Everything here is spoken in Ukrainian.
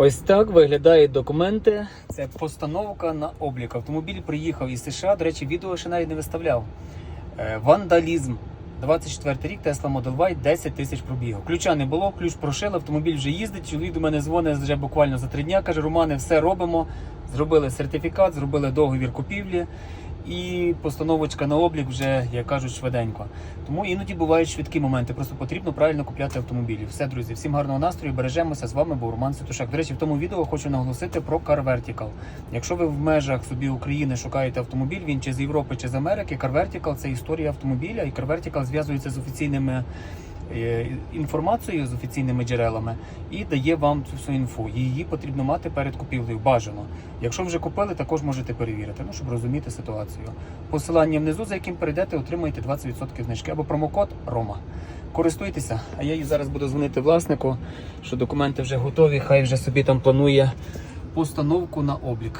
Ось так виглядають документи. Це постановка на облік. Автомобіль приїхав із США. До речі, відео ще навіть не виставляв. Е, Вандалізм. 24 рік Tesla Model Y, 10 тисяч пробігу. Ключа не було, ключ прошили, автомобіль вже їздить. Чоловік до мене дзвонить вже буквально за три дня. Каже, Романе, все робимо. Зробили сертифікат, зробили договір купівлі і постановочка на облік вже, як кажуть, швиденько. Тому іноді бувають швидкі моменти. Просто потрібно правильно купляти автомобілі. Все, друзі, всім гарного настрою. Бережемося. З вами був Роман Ситушак. До речі, в тому відео хочу наголосити про Car Vertical. Якщо ви в межах собі України шукаєте автомобіль, він чи з Європи, чи з Америки, Car Vertical – це історія автомобіля, і Car Vertical зв'язується з офіційними. Е, Інформацією з офіційними джерелами і дає вам цю всю інфу. Її потрібно мати перед купівлею. Бажано. Якщо вже купили, також можете перевірити, ну щоб розуміти ситуацію. Посилання внизу, за яким перейдете, отримаєте 20% знижки або промокод Рома. Користуйтеся, а я їй зараз буду дзвонити власнику, що документи вже готові. Хай вже собі там планує постановку на облік.